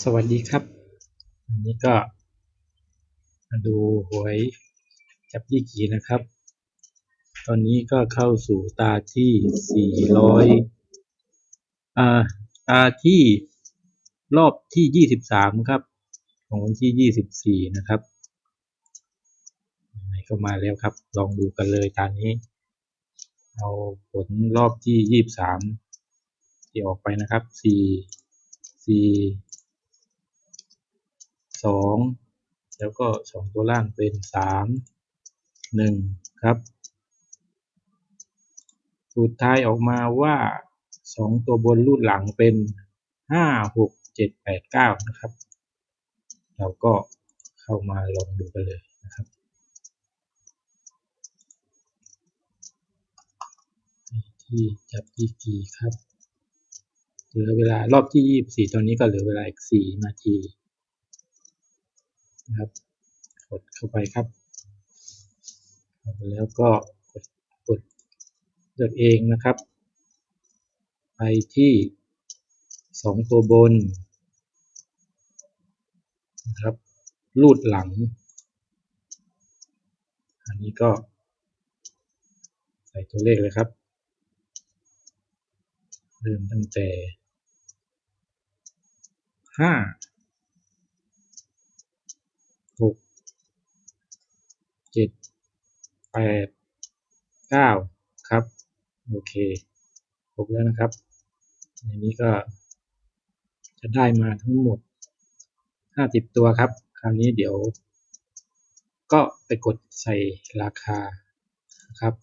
สวัสดีครับวันนี้ก็มาดูหวยจับยี่กีนะครับ ตอนนี้ก็เข้าสู่ตาที่ 400อ่าตาที่รอบที่ 23 ครับ ของวันที่ 24 นะครับไหนก็มาแล้วครับ ลองดูกันเลยตานี้ เอาผลรอบที่ 23 ที่ออกไปนะครับ 4 4 สองแล้วก็สองตัวล่างเป็นสามหนึ่งครับ สุดท้ายออกมาว่าสองตัวบนรูดหลังเป็นห้าหกเจ็ดแปดเก้านะครับ เราก็เข้ามาลองดูกันเลยนะครับที่จับที่กี่ครับ เหลือเวลารอบที่ยี่สี่ตอนนี้ก็เหลือเวลาอีกสี่นาที นะครับ กดเข้าไปครับ แล้วก็กดกดเลือกเองนะครับ ไปที่สองตัวบนนะครับรูดหลัง อันนี้ก็ ใส่ตัวเลขเลยครับ เริ่มตั้งแต่ห้า หกเจ็ดแปดเก้าครับ โอเคครบแล้วนะครับ ในนี้ก็จะได้มาทั้งหมดห้าสิบตัวครับ คราวนี้เดี๋ยว ก็ไปกดใส่ราคานะครับ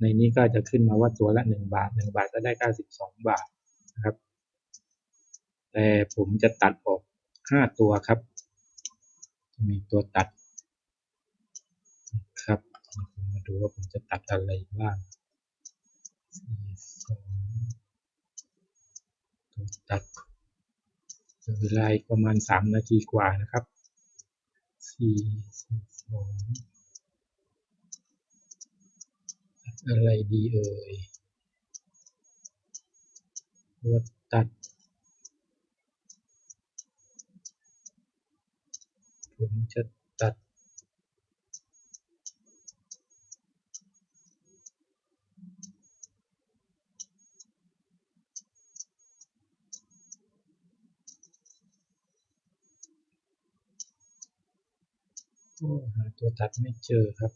ในนี้ก็จะขึ้นมาว่าตัวละหนึ่งบาทหนึ่งบาทก็ได้เก้าสิบสองบาทนะครับ แต่ผมจะตัดออกห้าตัวครับ มีตัวตัดครับ มาดูว่าผมจะตัดอะไรบ้างตัวตัดเวลาประมาณสามนาทีกว่านะครับสี่สองอะไรดีเอ่ยตัวตัด ผมจะตัด หาตัวตัดไม่เจอครับ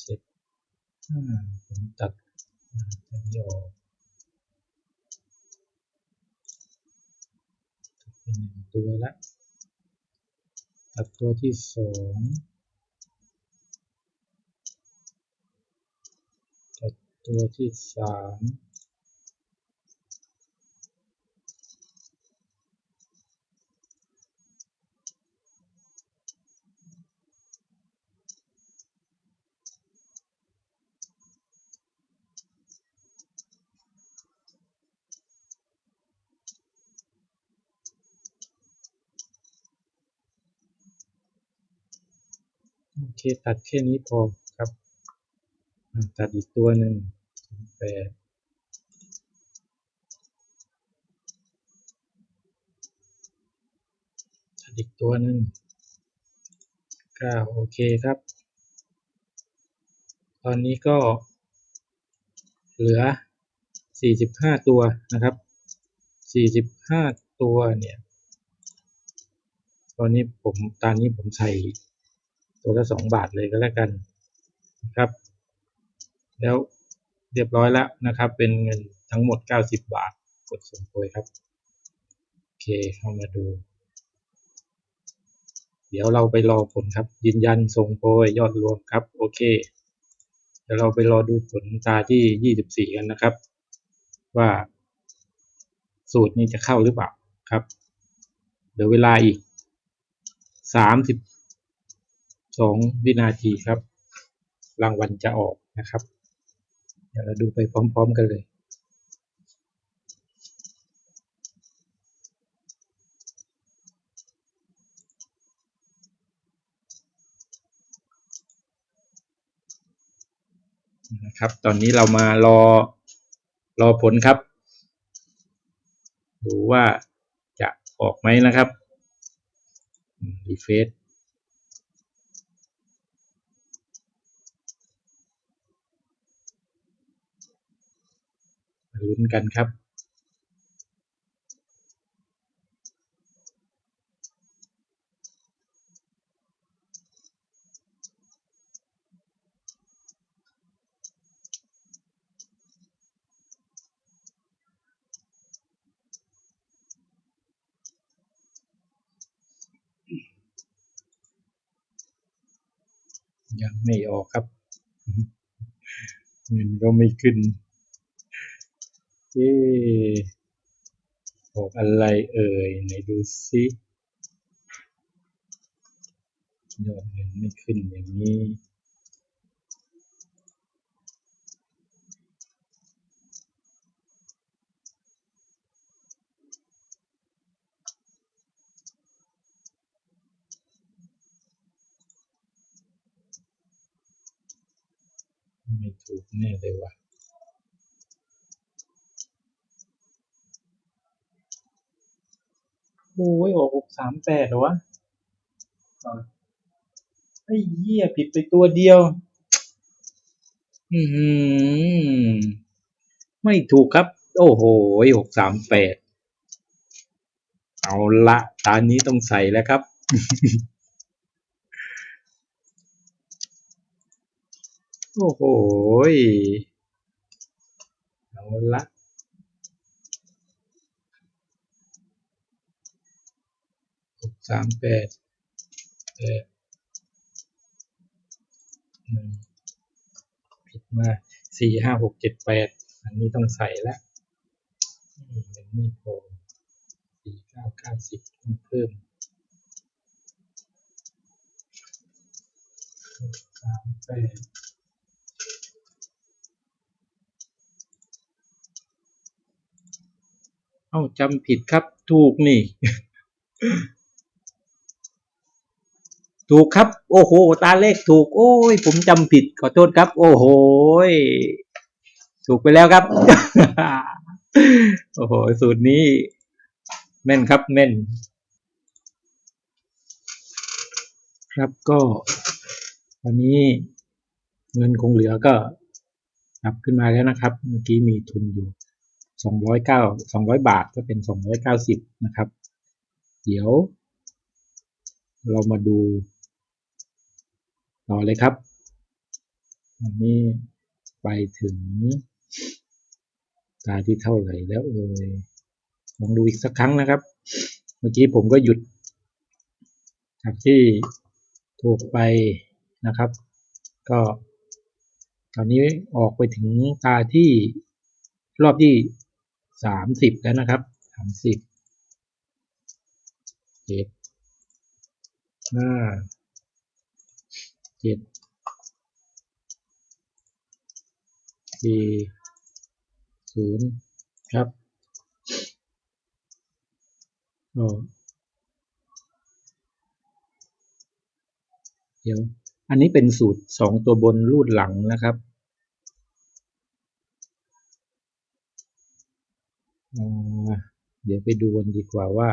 เจ็ดห้าผมตัดจะยออก เป็นหนึ่งตัวละตัดตัวที่สองตัดตัวที่สาม โอเคตัดแค่นี้พอครับ ตัดอีกตัวหนึ่งแปดตัดอีกตัวหนึ่งเก้าโอเคครับ ตอนนี้ก็เหลือสี่สิบห้าตัวนะครับสี่สิบห้าตัวเนี่ย ตอนนี้ผมตอนนี้ผมใส่ ตัวละสองบาทเลยก็แล้วกันนะครับ แล้วเรียบร้อยแล้วนะครับ เป็นเงินทั้งหมดเก้าสิบบาท กดส่งโปรยครับโอเคเข้ามาดู เดี๋ยวเราไปรอผลครับ ยืนยันส่งโปรยยอดรวมครับ โอเค เดี๋ยวเราไปรอดูผลตาที่ยี่สิบสี่กันนะครับ ว่าสูตรนี้จะเข้าหรือเปล่าครับ เดี๋ยวเวลาอีกสามสิบสองวินาทีครับ รางวัลจะออกนะครับ เดี๋ยวเราดูไปพร้อม ๆ กันเลยนะครับ ตอนนี้เรามารอรอผลครับ ดูว่าจะออกไหมนะครับรีเฟซ ลุ้นกันครับยังไม่ออกครับ เงินก็ไม่ขึ้น เอ๊ะออกอะไรเอ่ยไหนดูซิยอดเงินไม่ขึ้นอย่างนี้ไม่ถูกแน่เลยว่ะ โอ้ยออกหกสามแปดเหรอวะไอ้เหี้ยผิดไปตัวเดียว อือหือไม่ถูกครับ โอ้โหหกสามแปดเอาละตอนนี้ต้องใส่แล้วครับ โอ้โหเอาละหก สามแปดแปดหนึ่งผิดมาสี่ห้าหกเจ็ดแปดอันนี้ต้องใส่แล้วยังไม่พอสี่เก้าเก้าสิบต้องเพิ่มสามแปดเอ้าจำผิดครับถูกนี่ ถูกครับ โอ้โห ตาเลขถูก โอ้ย ผมจำผิดขอโทษครับ โอ้โหยถูกไปแล้วครับ โอ้โห สูตรนี้ แม่นครับแม่น ครับก็วันนี้เงินคงเหลือก็กลับขึ้นมาแล้วนะครับ เมื่อกี้มีทุนอยู่สองร้อยเก้าสองร้อยบาทก็เป็นสองร้อยเก้าสิบนะครับ เดี๋ยว เรามาดู ต่อเลยครับ วันนี้ไปถึง ตาที่เท่าไหร่แล้วเอ่ยลองดูอีกสักครั้งนะครับ เมื่อกี้ผมก็หยุด จากที่ถูกไปนะครับ ก็ตอนนี้ออกไปถึงตาที่รอบที่สามสิบแล้วนะครับสามสิบเจ็ดห้า จ็ดสี่ศูนย์ครับก็เดี๋ยว อันนี้เป็นสูตรสองตัวบนรูดหลังนะครับเดี๋ยวไปดูกันดีกว่าว่า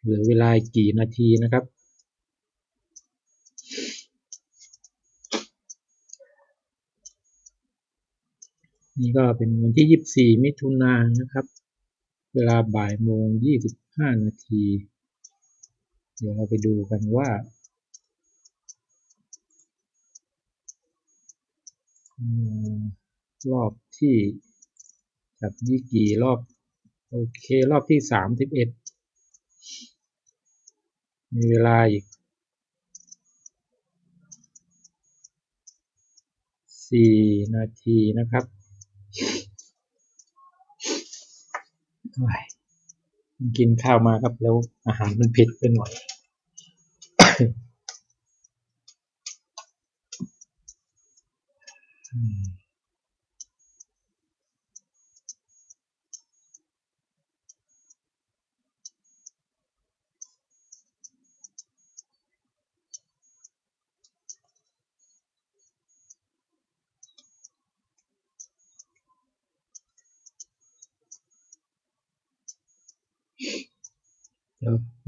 เหลือเวลากี่นาทีนะครับ นี่ก็เป็นวันที่ 24 มิถุนายนนะครับ เวลาบ่ายโมง 25 นาที เดี๋ยวเราไปดูกันว่าอรอบที่จับยี่กี่รอบ โอเค รอบที่31มีเวลาอีกสี่นาทีนะครับ กินข้าวมาครับแล้วอาหารมันเผ็ดไปหน่อยอืม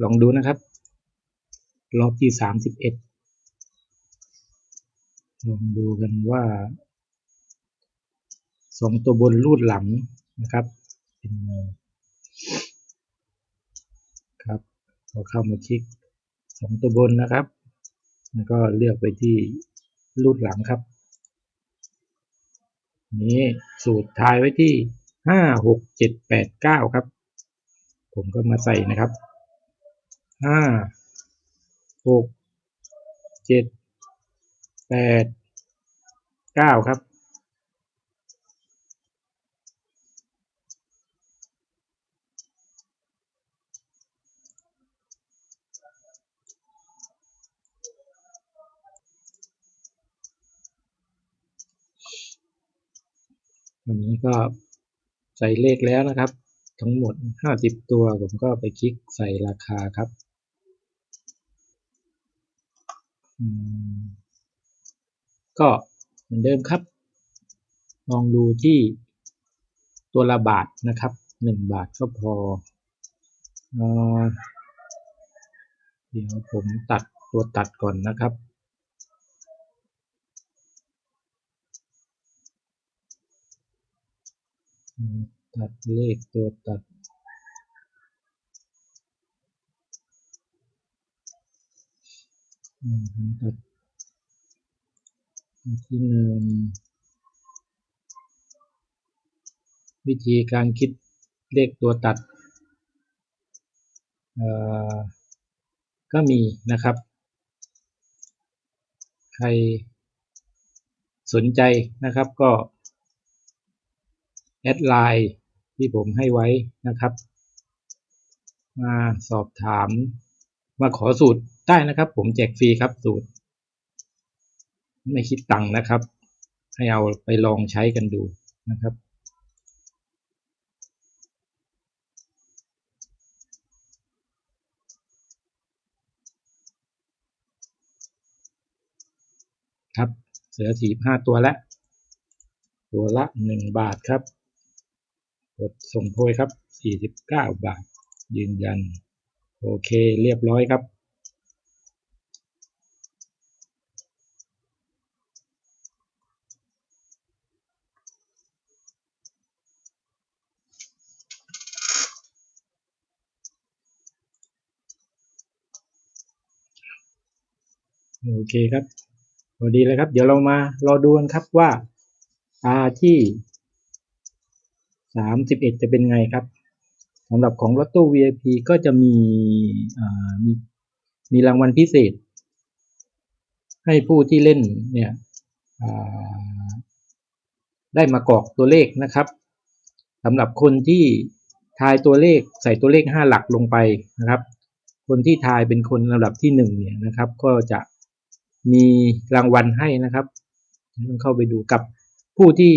ลองดูนะครับ รอบที่สามสิบเอ็ดลองดูกันว่าสองตัวบนรูดหลังนะครับ เป็นไงครับพอเข้ามาคลิกสองตัวบนนะครับ แล้วก็เลือกไปที่รูดหลังครับ นี้สูตรทายไว้ที่ห้าหกเจ็ดแปดเก้าครับ ผมก็มาใส่นะครับ ห้าหกเจ็ดแปดเก้าครับ วันนี้ก็ใส่เลขแล้วนะครับ ทั้งหมดห้าสิบตัวผมก็ไปคลิกใส่ราคาครับอืม ก็เหมือนเดิมครับ ลองดูที่ตัวละบาทนะครับหนึ่งบาทก็พอเออเดี๋ยวผมตัดตัวตัดก่อนนะครับ ตัดเลขตัวตัด อืมผม ตัดที่หนึ่งวิธีการคิดเลขตัวตัดก็มีนะครับ ใครสนใจนะครับก็ แอดไลน์ที่ผมให้ไว้นะครับ มาสอบถาม มาขอสูตร ได้นะครับ ผมแจกฟรีครับสูตร ไม่คิดตังค์นะครับ ให้เอาไปลองใช้กันดูนะครับครับเสือสีห้าตัวล้วตัวละหนึ่งบาทครับ กดส่งโพยครับสี่สิบเก้าบาท ยืนยัน โอเคเรียบร้อยครับ โอเคครับพอดีเลยครับ เดี๋ยวเรามารอดูกันครับว่าอาที่สามสิบเอ็ดจะเป็นไงครับสำหรับของรถตู้ VIP ก็จะมีมีมีรางวัลพิเศษ ให้ผู้ที่เล่นเนี่ยได้มากรอกตัวเลขนะครับสำหรับคนที่ทายตัวเลขใส่ตัวเลขห้าหลักลงไปนะครับ คนที่ทายเป็นคนลำดับที่หนึ่งเนี่ยนะครับ ก็จะ มีรางวัลให้นะครับต้องเข้าไปดูกับผู้ที่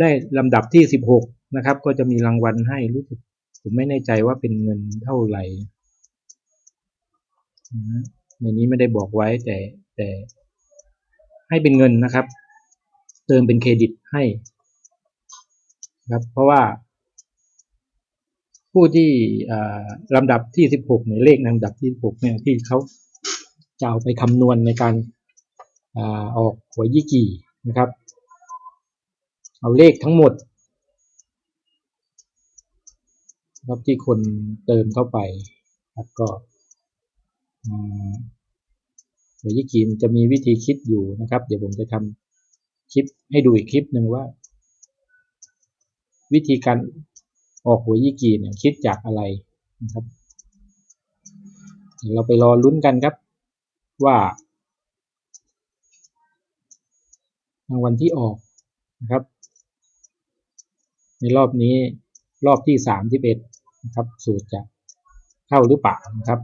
ได้ลำดับที่สิบหกนะครับ ก็จะมีรางวัลให้รู้สึกผมไม่แน่ใจว่าเป็นเงินเท่าไหร่ในนี้ไม่ได้บอกไว้แต่แต่ให้เป็นเงินนะครับ เติมเป็นเครดิตให้ครับ เพราะว่า ผู้ที่ลำดับที่สิบหกในเลขลำดับที่สิบหกเนี่ยที่เขา จะเอาไปคำนวณในการออกหวยยี่กี่นะครับ เอาเลขทั้งหมดครับที่คนเติมเข้าไปครับก็หวยยี่กี่จะมีวิธีคิดอยู่นะครับ เดี๋ยวผมจะทำคลิปให้ดูอีกคลิปหนึ่งว่า วิธีการออกหวยยี่กี่เนี่ยคิดจากอะไรนะครับเดี๋ยวเราไปรอลุ้นกันครับ ว่ารางวัลที่ออกนะครับ ในรอบนี้รอบที่สามที่เอ็ดนะครับ สูตรจะเข้าหรือเปล่านะครับ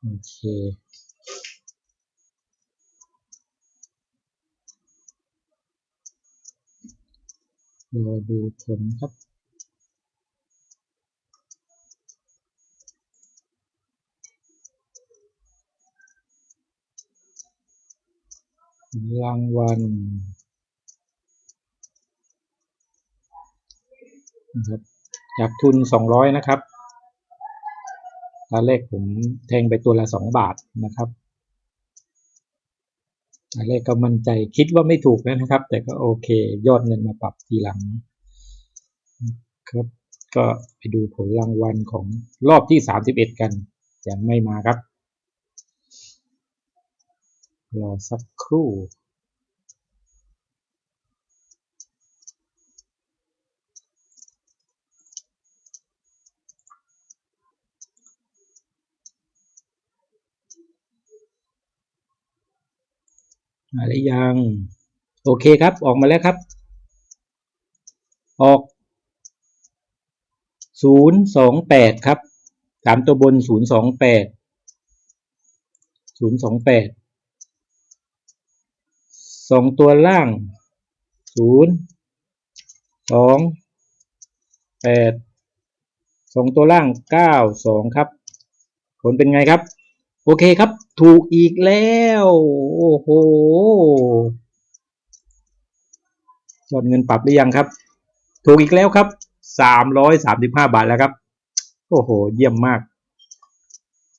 โอเครอดูผลครับ รางวัลนะครับจากทุน 200 นะครับตอนแรกผมแทงไปตัวละสองบาทนะครับตอนแรกก็มั่นใจคิดว่าไม่ถูกนะครับ แต่ก็โอเค ยอดเงินมาปรับทีหลังครับ ก็ไปดูผลรางวัลของรอบที่สามสิบเอ็ดกันยังไม่มาครับ รอสักครู่มาหรือยัง โอเคครับ ออกมาแล้วครับ ออกศูนย์สองแปดครับสามตัวบนศูนย์สองแปดศูนย์สองแปด สองตัวล่างศูนย์สองแปดสองตัวล่างเก้าสองครับ ผลเป็นไงครับ โอเคครับ ถูกอีกแล้ว โอ้โหยอดเงินปรับหรือยังครับ ถูกอีกแล้วครับสามร้อยสามสิบห้าบาทแล้วครับ โอ้โห เยี่ยมมาก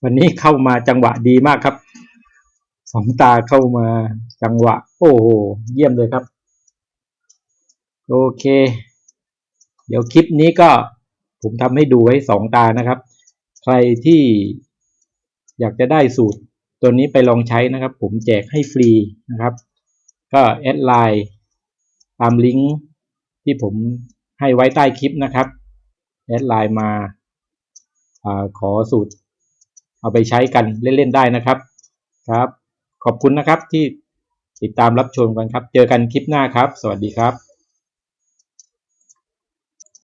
วันนี้เข้ามาจังหวะดีมากครับ สองตาเข้ามา จังหวะ โอ้โห เยี่ยมเลยครับ โอเค เดี๋ยวคลิปนี้ก็ผมทำให้ดูไว้สองตานะครับ ใครที่อยากจะได้สูตร ตัวนี้ไปลองใช้นะครับ ผมแจกให้ฟรีนะครับ ก็แอดไลน์ตามลิงก์ที่ผมให้ไว้ใต้คลิปนะครับแอดไลน์มาอาขอสูตร เอาไปใช้กันเล่น ๆ ได้นะครับครับ ขอบคุณนะครับที่ ติดตามรับชมกันครับ เจอกันคลิปหน้าครับ สวัสดีครับ